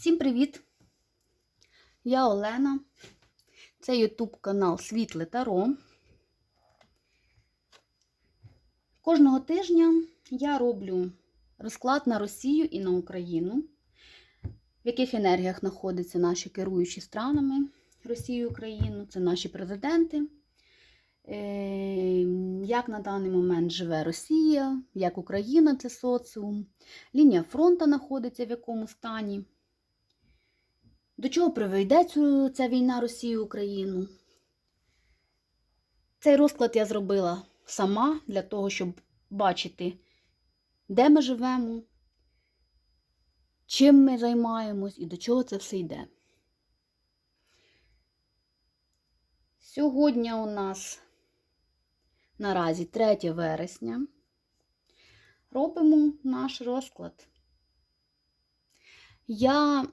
Всім привіт! Я Олена. Це YouTube канал Світле Таро. Кожного тижня я роблю розклад на Росію і на Україну, в яких енергіях знаходяться наші керуючі странами Росії і Україну, це наші президенти. Е, Як на даний момент живе Росія, як Україна це соціум, лінія фронту знаходиться в якому стані. До чого приведе ця війна Росії Україну? Цей розклад я зробила сама для того, щоб бачити, де ми живемо, чим ми займаємось і до чого це все йде. Сьогодні у нас наразі 3 вересня. Робимо наш розклад. Я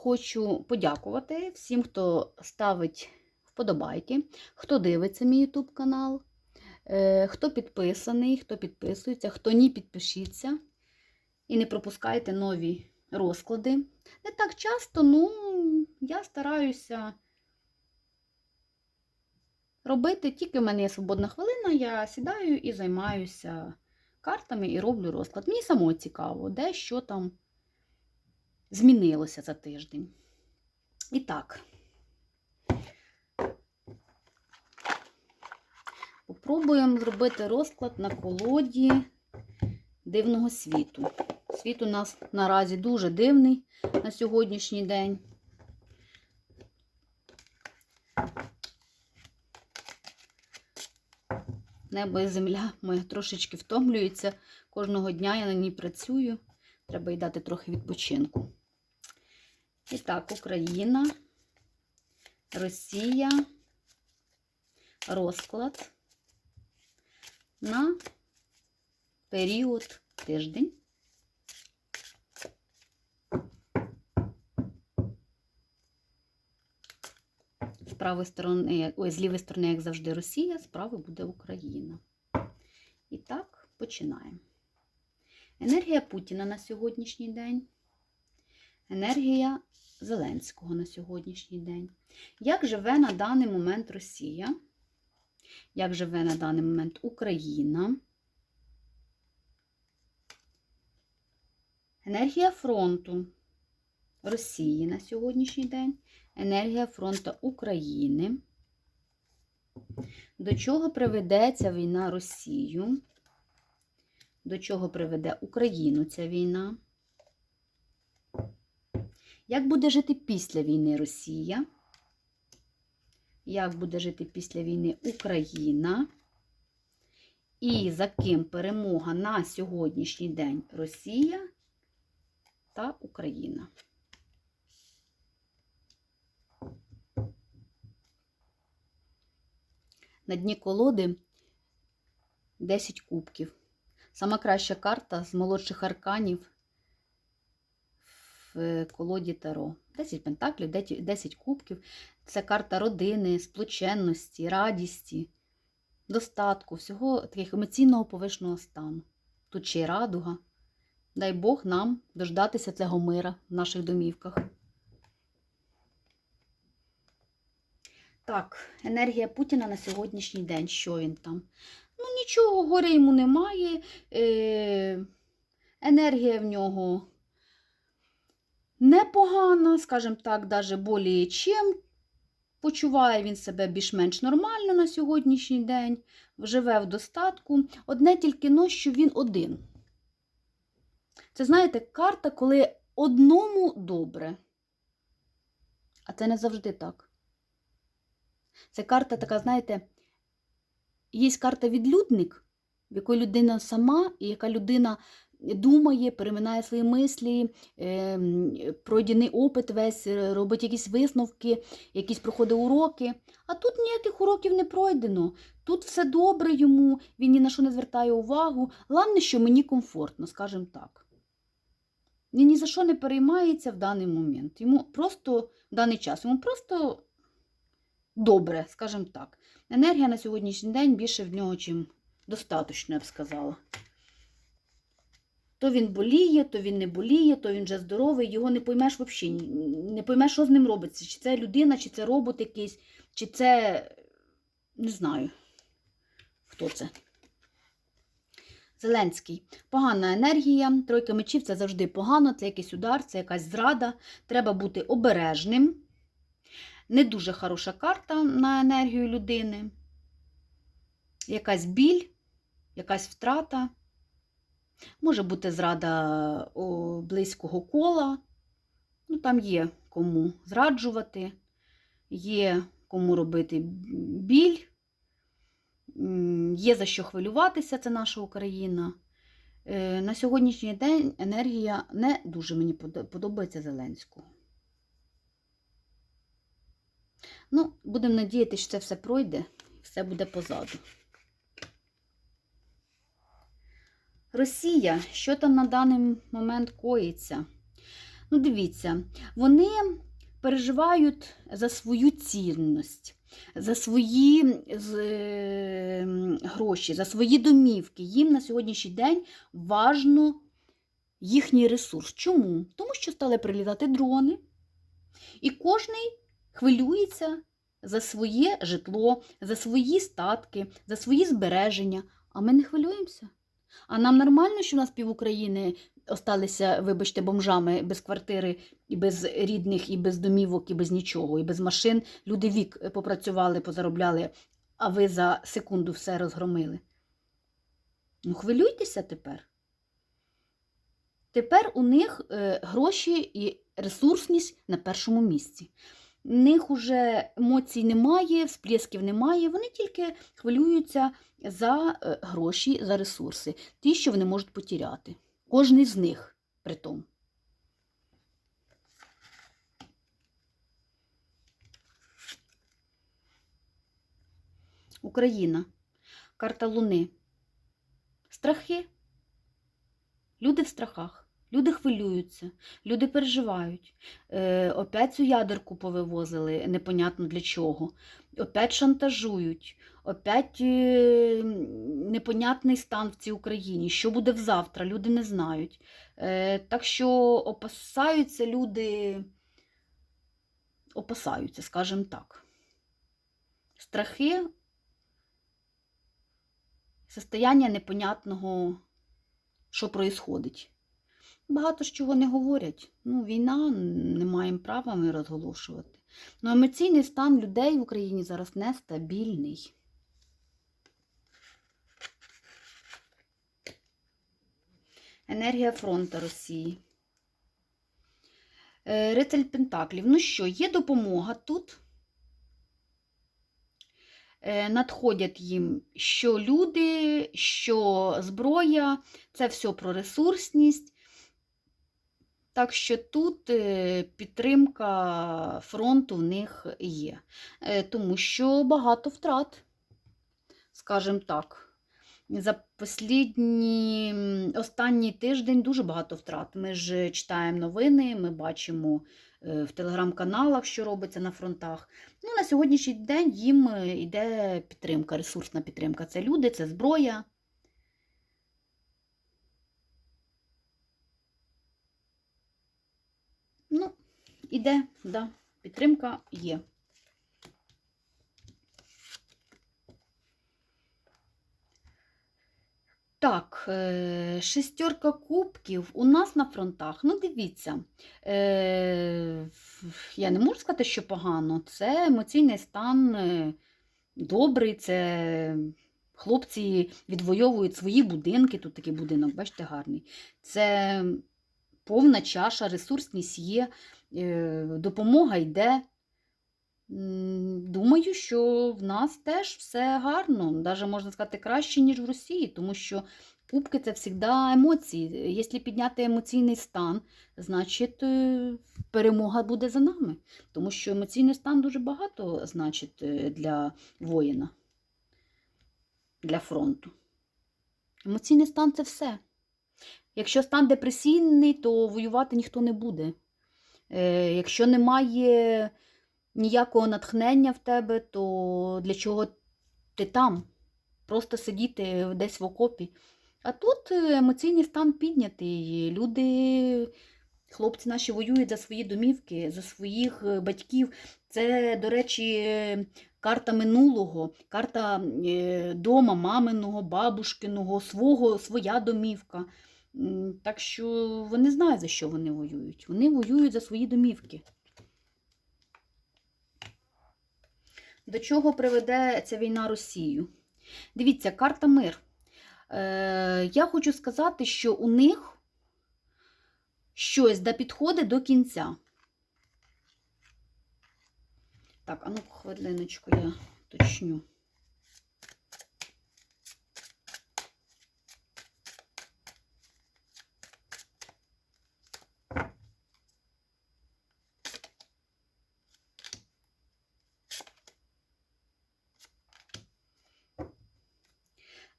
хочу подякувати всім, хто ставить вподобайки, хто дивиться мій YouTube канал, е, хто підписаний, хто підписується, хто ні, підпишіться. І не пропускайте нові розклади. Не так часто, ну, я стараюся робити, тільки в мене є свободна хвилина, я сідаю і займаюся картами і роблю розклад. Мені само цікаво, де що там змінилося за тиждень. І так, попробуємо зробити розклад на колоді дивного світу. Світ у нас наразі дуже дивний на сьогоднішній день. Небо і земля моя трошечки втомлюються. Кожного дня я на ній працюю. Треба їй дати трохи відпочинку. І так, Україна, Росія, розклад на період тиждень. З правої сторони, ой, з лівої сторони, як завжди, Росія, з правої буде Україна. І так, починаємо. Енергія Путіна на сьогоднішній день. Енергія Зеленського на сьогоднішній день. Як живе на даний момент Росія? Як живе на даний момент Україна? Енергія фронту Росії на сьогоднішній день. Енергія фронту України. До чого приведе ця війна Росію? До чого приведе Україну ця війна? Як буде жити після війни Росія? Як буде жити після війни Україна? І за ким перемога на сьогоднішній день Росія та Україна? На дні колоди 10 кубків. Сама краща карта з молодших арканів колоді Таро. 10 пентаклів, 10 кубків. Це карта родини, сплоченності, радісті, достатку, всього таких емоційного повишеного стану. Тут ще й радуга. Дай Бог нам дождатися цього мира в наших домівках. Так, енергія Путіна на сьогоднішній день. Що він там? Ну, нічого, горя йому немає. Е, енергія в нього непогана, скажімо так, даже боліє чим. Почуває він себе більш-менш нормально на сьогоднішній день, живе в достатку. Одне тільки но, що він один. Це, знаєте, карта, коли одному добре. А це не завжди так. Це карта така, знаєте, є карта відлюдник, в якої людина сама, і яка людина думає, переминає свої мислі, е, пройдений опит весь, робить якісь висновки, якісь проходить уроки. А тут ніяких уроків не пройдено. Тут все добре йому, він ні на що не звертає увагу. Головне, що мені комфортно, скажімо так. Він ні за що не переймається в даний момент. Йому просто в даний час, йому просто добре, скажімо так. Енергія на сьогоднішній день більше в нього, чим достатньо, я б сказала. То він боліє, то він не боліє, то він вже здоровий, його не поймеш взагалі, не поймеш, що з ним робиться. Чи це людина, чи це робот якийсь, чи це не знаю, хто це. Зеленський. Погана енергія. Тройка мечів це завжди погано, це якийсь удар, це якась зрада. Треба бути обережним. Не дуже хороша карта на енергію людини. Якась біль, якась втрата. Може бути зрада близького кола. Ну, там є кому зраджувати, є кому робити біль. Є за що хвилюватися, це наша Україна. Е, На сьогоднішній день енергія не дуже мені подобається Зеленського. Ну, будемо надіятися, що це все пройде, все буде позаду. Росія, що там на даний момент коїться? Ну, дивіться, вони переживають за свою цінність, за свої е, гроші, за свої домівки. Їм на сьогоднішній день важно їхній ресурс. Чому? Тому що стали прилітати дрони, і кожний хвилюється за своє житло, за свої статки, за свої збереження. А ми не хвилюємося. А нам нормально, що у нас пів України осталися, вибачте, бомжами без квартири, і без рідних, і без домівок, і без нічого, і без машин. Люди вік попрацювали, позаробляли, а ви за секунду все розгромили. Ну, хвилюйтеся тепер. Тепер у них е, гроші і ресурсність на першому місці. У них уже емоцій немає, всплесків немає, вони тільки хвилюються за е, гроші, за ресурси, ті, що вони можуть потеряти. Кожний з них при тому. Україна. Карта Луни. Страхи. Люди в страхах. Люди хвилюються, люди переживають. Е, опять цю ядерку повивозили, непонятно для чого. Опять шантажують, опять е, непонятний стан в цій Україні. Що буде взавтра, люди не знають. Е, так що опасаються люди, опасаються, скажімо так. Страхи, состояння непонятного, що происходить. Багато з чого не говорять. Ну, війна, не маємо права ми розголошувати. Ну, емоційний стан людей в Україні зараз нестабільний. Енергія фронту Росії. Е, Рицарь Пентаклів. Ну що, є допомога тут. Е, Надходять їм що люди, що зброя, це все про ресурсність. Так що тут е, підтримка фронту в них є, Е, тому що багато втрат, скажімо так. За послідні, останній тиждень дуже багато втрат. Ми ж читаємо новини, ми бачимо е, в телеграм-каналах, що робиться на фронтах. Ну, на сьогоднішній день їм йде підтримка, ресурсна підтримка. Це люди, це зброя. Ну, іде, да, підтримка є. Так, е, шестерка кубків у нас на фронтах. Ну, дивіться, е, я не можу сказати, що погано. Це емоційний стан е, добрий, це хлопці відвоюють свої будинки. Тут такий будинок, бачите, гарний. Це повна чаша, ресурсність є, е, допомога йде. Думаю, що в нас теж все гарно, навіть можна сказати, краще, ніж в Росії, тому що кубки це завжди емоції. Якщо підняти емоційний стан, значить е, перемога буде за нами. Тому що емоційний стан дуже багато значить е, для воїна, для фронту. Емоційний стан це все. Якщо стан депресійний, то воювати ніхто не буде. Е, Якщо немає ніякого натхнення в тебе, то для чого ти там? Просто сидіти десь в окопі А тут емоційний стан піднятий. Люди, хлопці наші воюють за свої домівки, за своїх е, батьків. Це, до речі, карта минулого, карта е, дома, маминого, бабушкиного, свого, своя домівка. Так що вони знають, за що вони воюють. Вони воюють за свої домівки. До чого приведе ця війна Росію? Дивіться, карта мир. Е, я хочу сказати, що у них щось да підходить до кінця. Так, а ну хвилиночку я точню.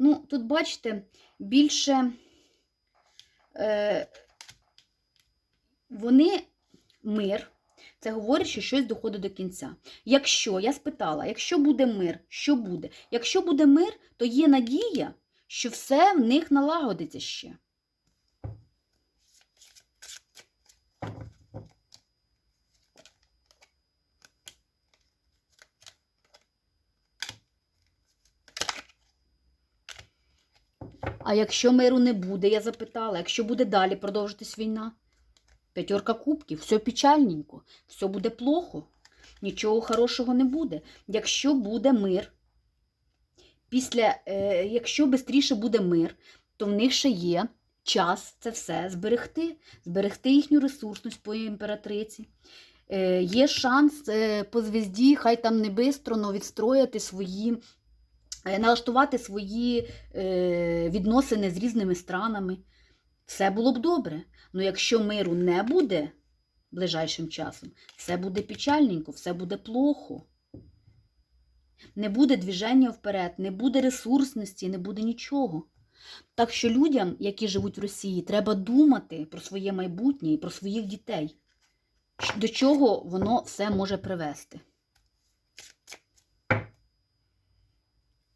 Ну, тут, бачите, більше е, вони мир. Це говорить, що щось доходить до кінця. Якщо, я спитала, якщо буде мир, що буде? Якщо буде мир, то є надія, що все в них налагодиться ще. А якщо миру не буде, я запитала, якщо буде далі продовжитись війна? П'ятерка кубків, все печальненько, все буде плохо, нічого хорошого не буде. Якщо буде мир, після, е, якщо швидше буде мир, то в них ще є час це все зберегти, зберегти їхню ресурсність по імператриці. Е, є шанс е, по звізді, хай там не бистро, но відстроїти свої, налаштувати свої е, відносини з різними странами. Все було б добре. Ну якщо миру не буде ближайшим часом, все буде печальненько, все буде плохо. Не буде движення вперед, не буде ресурсності, не буде нічого. Так що людям, які живуть в Росії, треба думати про своє майбутнє і про своїх дітей, до чого воно все може привести.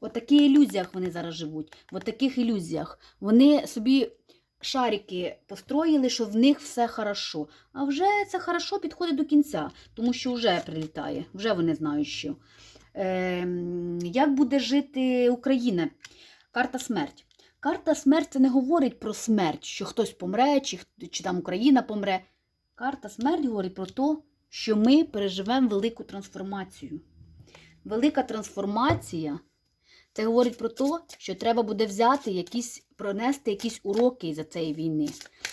В таких ілюзіях вони зараз живуть. В таких ілюзіях. Вони собі шарики построїли, що в них все хорошо. А вже це хорошо підходить до кінця, тому що вже прилітає, вже вони знають, що. Е, як буде жити Україна? Карта смерть. Карта смерть це не говорить про смерть, що хтось помре, чи, чи там Україна помре. Карта смерть говорить про те, що ми переживемо велику трансформацію. Велика трансформація це говорить про те, що треба буде взяти якісь, пронести якісь уроки за цієї війни.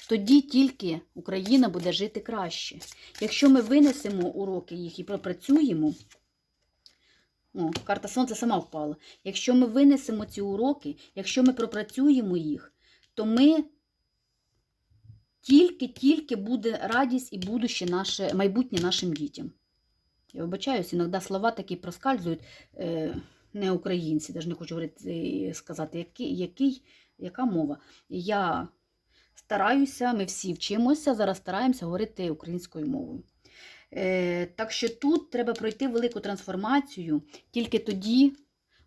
Тоді тільки Україна буде жити краще. Якщо ми винесемо уроки їх і пропрацюємо, о, карта Сонця сама впала. Якщо ми винесемо ці уроки, якщо ми пропрацюємо їх, то ми тільки-тільки буде радість і будуще наше, майбутнє нашим дітям. Я вибачаюсь, іноді слова такі проскальзують. Е, не українці, навіть не хочу говорити, сказати, який, який, яка мова. Я стараюся, ми всі вчимося, зараз стараємося говорити українською мовою. Е, Так що тут треба пройти велику трансформацію, тільки тоді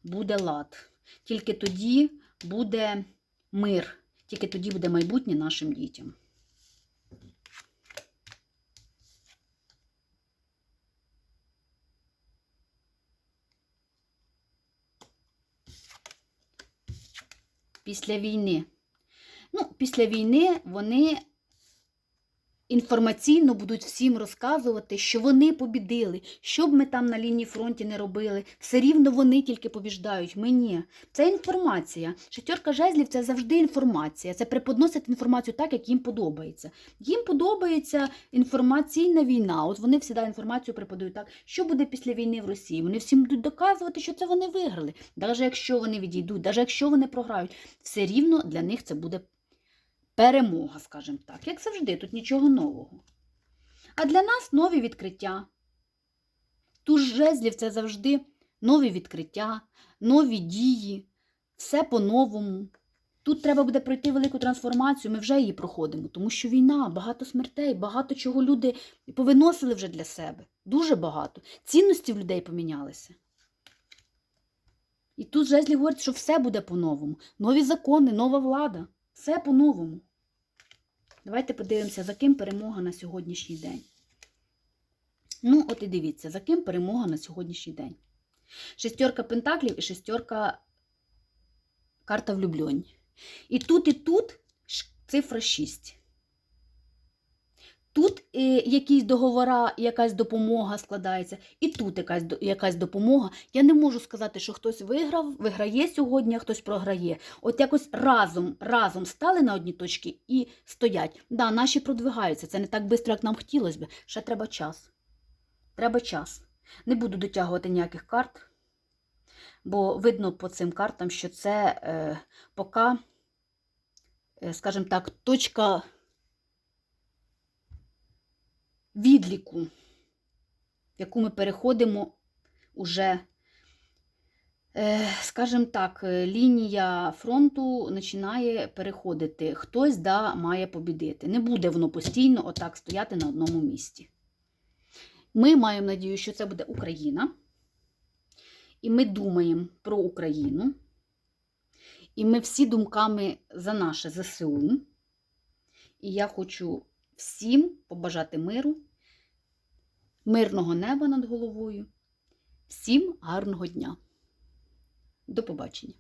буде лад, тільки тоді буде мир, тільки тоді буде майбутнє нашим дітям. Після війни. Ну, після війни вони інформаційно будуть всім розказувати, що вони побідили, що б ми там на лінії фронті не робили, все рівно вони тільки побіждають. Ми ні. Це інформація. Шестерка жезлів це завжди інформація. Це преподносить інформацію так, як їм подобається. Їм подобається інформаційна війна. От вони всі інформацію преподають так, що буде після війни в Росії. Вони всім будуть доказувати, що це вони виграли. Навіть якщо вони відійдуть, навіть якщо вони програють, все рівно для них це буде перемога, скажімо так, як завжди, тут нічого нового. А для нас нові відкриття. Туз жезлів це завжди нові відкриття, нові дії, все по-новому. Тут треба буде пройти велику трансформацію, ми вже її проходимо, тому що війна, багато смертей, багато чого люди повиносили вже для себе. Дуже багато. Цінності в людей помінялися. І тут жезлі говорять, що все буде по-новому. Нові закони, нова влада. Все по-новому. Давайте подивимося, за ким перемога на сьогоднішній день. Ну, от і дивіться, за ким перемога на сьогоднішній день. Шестерка пентаклів і шестерка карта влюблень. І тут, і тут цифра 6. Тут е, якісь договора, якась допомога складається, і тут якась, якась допомога. Я не можу сказати, що хтось виграв, виграє сьогодні, а хтось програє. От якось разом, разом стали на одні точки і стоять. Да, наші продвигаються. Це не так швидко, як нам хотілося б. Ще треба час. Треба час. Не буду дотягувати ніяких карт, бо видно по цим картам, що це е, поки, е, скажімо так, точка відліку, яку ми переходимо уже, е, скажімо так, е, лінія фронту починає переходити. Хтось да, має побідити. Не буде воно постійно отак стояти на одному місці. Ми маємо надію, що це буде Україна. І ми думаємо про Україну. І ми всі думками за наше ЗСУ. І я хочу всім побажати миру, мирного неба над головою. Всім гарного дня. До побачення!